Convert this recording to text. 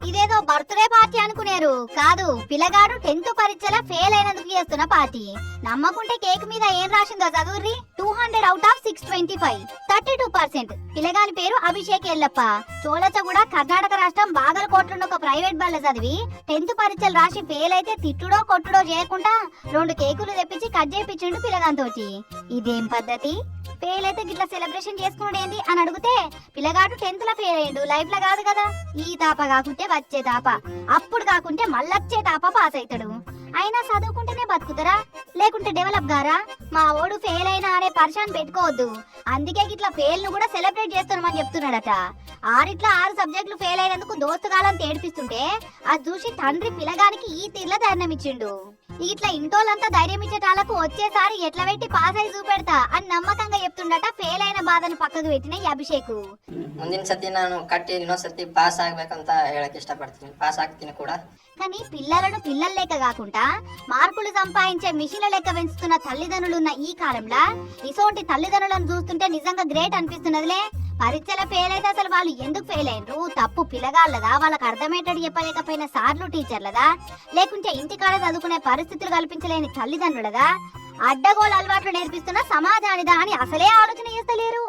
ఇదేదో birthday party అనుకునేరు. కాదు పిల్లగాడు టెన్త్ పరీక్షల ఫెయిల్ అయినందుకు చేస్తున్న పార్టీ. నమ్మకుంటే కేక్ మీద ఏం రాసిందో చదువుర్రి? Two hundred out of six twenty five. Thirty two percent. పిల్లగాని పేరు అభిషేక్ ఎల్లప్ప. చోళచగూడ కర్ణాటక రాష్ట్రం బాగలకోట్లను ఒక ప్రైవేట్ బల్ల చదివి టెన్త్ పరీక్షలు రాసి ఫెయిల్ అయితే తిట్టుడో కొట్టుడో చేయకుండా రెండు కేకులు తెప్పించి కట్ చేయించిండు పిల్లగాంతోటి. ఇదేం పద్ధతి? ఫెయిల్ అయితే గిట్లా సెలబ్రేషన్ చేసుకున్నాడు ఏంది అని అడిగితే పిల్లగాడు టెన్త్లో ఫెయిల్ అయ్యాడు. లైఫ్లో కాదు కదా. ఈ తాప కాకుంటే వచ్చే తాప. అప్పుడు కాకుంటే మళ్ళొచ్చే తాప పాస్ అవుతాడు అయినా చదువుకుంటేనే బతుకుతారా? లేకుంటే డెవలప్ గారా? మా ఓడు ఫెయిల్ అయినా అనే పరిశాన్ పెట్టుకోవద్దు. అందుకే గిట్లా ఫెయిల్ను కూడా సెలబ్రేట్ చేస్తున్నామని చెప్తున్నాడట. ఆరిట్లా ఆరు సబ్జెక్టులు ఫెయిల్ అయినందుకు దోస్తుగాలని తేడిపిస్తుంటే అది చూసి తండ్రి పిల్లగానికి ఈ తీర్ల ధైర్యం ఇచ్చిండు ఇట్లా ఇంటోళ్ళంతా ధైర్యం ఇచ్చేటాలకు వచ్చేసారి ఎట్లా పెట్టి పాస్ అయి చూపెడతా అని నమ్మకంగా చెప్తుండట ఫెయిల్ అయిన బాధను పక్కకు పెట్టిన ఈ ಅಭಿಷೇಕು ಮುಂದಿನ ಸತಿ ನಾನು ಕಟ್ಟಿ ಇನ್ನೊಂದ್ ಸತಿ ಪಾಸ್ ಆಗ್ಬೇಕಂತ ಹೇಳಕ್ ಇಷ್ಟಪಡ್ತೀನಿ ಪಾಸ್ ಆಗ್ತೀನಿ ಕೂಡ కానీ పిల్లలను పిల్లల లెక్క కాకుండా మార్కులు సంపాదించే మిషన్ల లెక్క పెంచుతున్న తల్లిదండ్రులు ఉన్న ఈ కాలంలో ఇసోంటి తల్లిదండ్రులను చూస్తుంటే నిజంగా గ్రేట్ అనిపిస్తున్నదిలే పరీక్షల ఫెయిల్ అయితే అసలు వాళ్ళు ఎందుకు ఫెయిల్ అయినరు? తప్పు పిల్లగాళ్ళదా? వాళ్ళకి అర్థమయ్యేటట్టు చెప్పలేకపోయిన సార్లు టీచర్లదా? లేకుంటే ఇంటికాడ చదువుకునే పరిస్థితులు కల్పించలేని తల్లిదండ్రులదా? అడ్డగోలు అలవాట్లు నేర్పిస్తున్న సమాజానిదా అని అసలే ఆలోచన చేస్తలేరు.